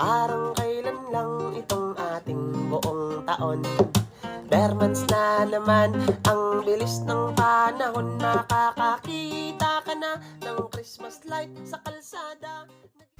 Parang kailan lang itong ating buong taon. Bermans na naman ang bilis ng panahon. Makakakita ka na ng Christmas light sa kalsada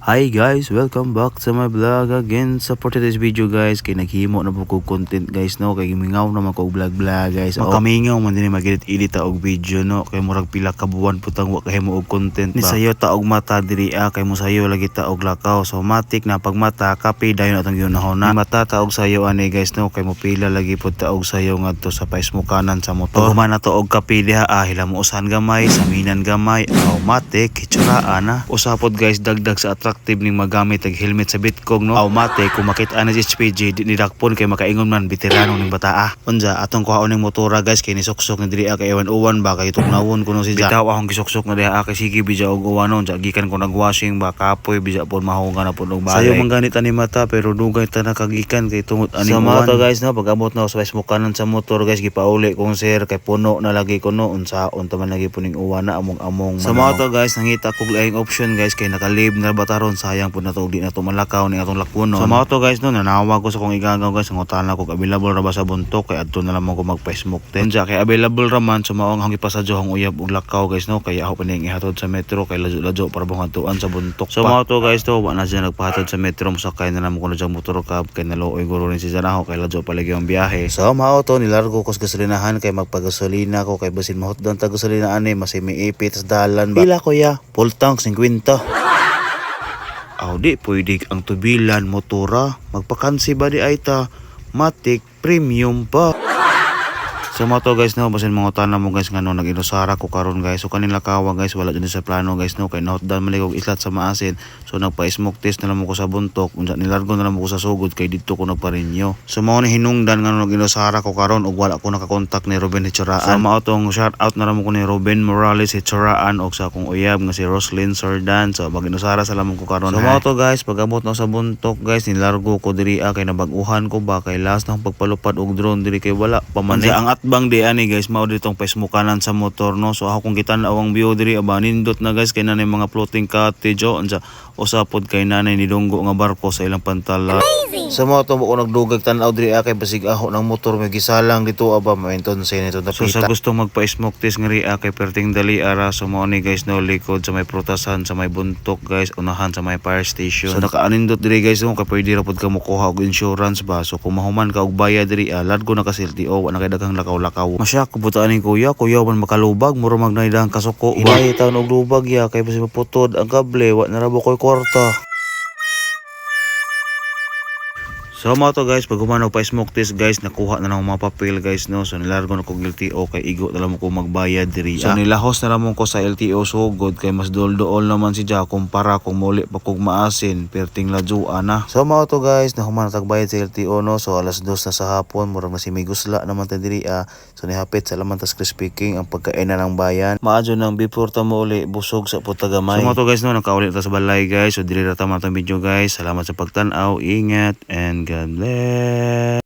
Hi guys, welcome back sa my vlog again. Sa for today's video guys, kay naghimo na po ko content guys no, kay mingaw naman ko vlog vlog guys. Makamingaw man din magedit edit ta og video no, kay murag pila ka buwan putang wa kahimo og content ba. Ni sayo ta og mata diri ah, kay mo sayo lagi ta og lakaw. So matik na pag mata kape dayon atong yunahon na. Mata ta og sayo ani guys no, kay mo pila lagi pud ta og sayo ngadto sa pais mo kanan sa motor. Pag humana to og kape diha ah, hila mo usan gamay, saminan gamay, automatic, hitsuraan na. Usapod guys dagdag sa attractive ning magamit ag helmet sa Bitcog no. Automatic kung makita na si HPG di nidakpon kay makaingon man veterano ning bataa. Unja atong kuhaon ning motora guys kay nisuksok ni diri ah, kay ewan uwan ba kay tugnawon kuno si Bitaw akong gisuksok na diha kay sige bija og uwanon ja gikan ko nagwashing ba kapoy bija pon mahungan na pud og balay. Sayo man ganit ani mata pero dugay ta nakagikan kay tungod ani Sa mga to guys no pag-abot na sa mo kanan sa motor guys gipauli kong sir kay puno na lagi ko no unsaon ta man lagi puning uwan na among-among. Sa mga to guys nangita kog laing option guys kay nakalib na bataron sayang pud na to di na to malakaw ni atong lakwonon. Sa mga to guys no nanawa ko sa kong igagaw guys ang utana ko available ra ba sa buntok kay adto na lamang ko magpa-smoke ten. Unja kay available ra man sa maong ang ipasadyo ang uyab og lakaw guys no kay ako pa ning ihatod sa metro kay lajo-lajo para bangatuan sa buntok. So mga to guys to wa na siya nagpahatod sa metro musakay na namo ko na diyang motor cab kay naluoy guro rin si Janaho kay lajo palagi ang biyahe. So mga to nilargo ko sa gasolinahan kay magpagasolina ko kay basin mahot doon ta gasolina ani masay may ipit sa dalan ba. Pila ko ya? Full tank 50. Aw di pwede ang tubilan motora magpakansi ba di ay ta matic premium pa. So mga to guys no, basin mga tanan mo guys nga no, nag-inusara ko karon guys. So kanila kawa guys, wala dyan sa plano guys no, kay nahotdan man ko islat sa maasin. So nagpa-smoke test na lang mo ko sa buntok, unsa nilargo na lang mo ko sa sugod kay dito ko nagparinyo. So mao ni hinungdan nga no, nag-inusara ko karon ug wala ko nakakontak ni Ruben Hichuraan. So mao tong shout out na lang mo ko ni Ruben Morales Hichuraan og sa akong uyab nga si Roslyn Sardan. So mag-inusara sa lamang ko karon. So mao to guys, pag-abot na sa buntok guys, nilargo ko diri ah, kay nabaguhan ko ba kay last nang pagpalupad og drone diri kay wala pa man. Ang atbang di ani guys, mao ditong paismukanan sa motor no. So ako kung kita na awang view diri aba nindot na guys kay nanay mga floating cottage oh, unsa usapod kay nanay ni dunggo nga barko sa ilang pantala. Sa mga to ko nagdugag tanaw diri akay basig aho ng motor may gisalang dito aba mainton sa nito na So sa gusto magpa-smoke test nga ri akay perting dali ara so mao ni guys no likod sa may prutasan sa may buntok guys unahan sa may fire station. So nakaanindot diri guys no kay pwede ra pud ka mokuha og insurance ba. So kung mahuman ka og bayad diri ah, ladgo na ka sa LTO wa na kay daghang lakaw-lakaw. Masya ko butaan ni kuya, kuya man makalubag mura magnaidang kasuko. Ibay taon og lubag ya kay basi maputod ang kable wa na ra koy kwarta. So mga to guys, pag humanaw pa smoke test guys, nakuha na lang ang mga papel guys no. So nilargo na kong LTO kay igo na lang ko magbayad diri. So nilahos na lang ko sa LTO sugod kay mas doldool naman si Ja kumpara kung muli pa kog maasin perting ladjuan na. So mga to guys, na humana tagbayad sa LTO no. So alas dos na sa hapon, murag na si may gusla naman ta diri ah. So nihapit sa laman tas crispy king ang pagkain na ng bayan. Maadyo nang before ta mo uli busog sa putagamay. So mga to guys no, nakaulit ta sa balay guys. So diri ra ta man video guys. Salamat sa pagtan-aw. Ingat and hanggang there.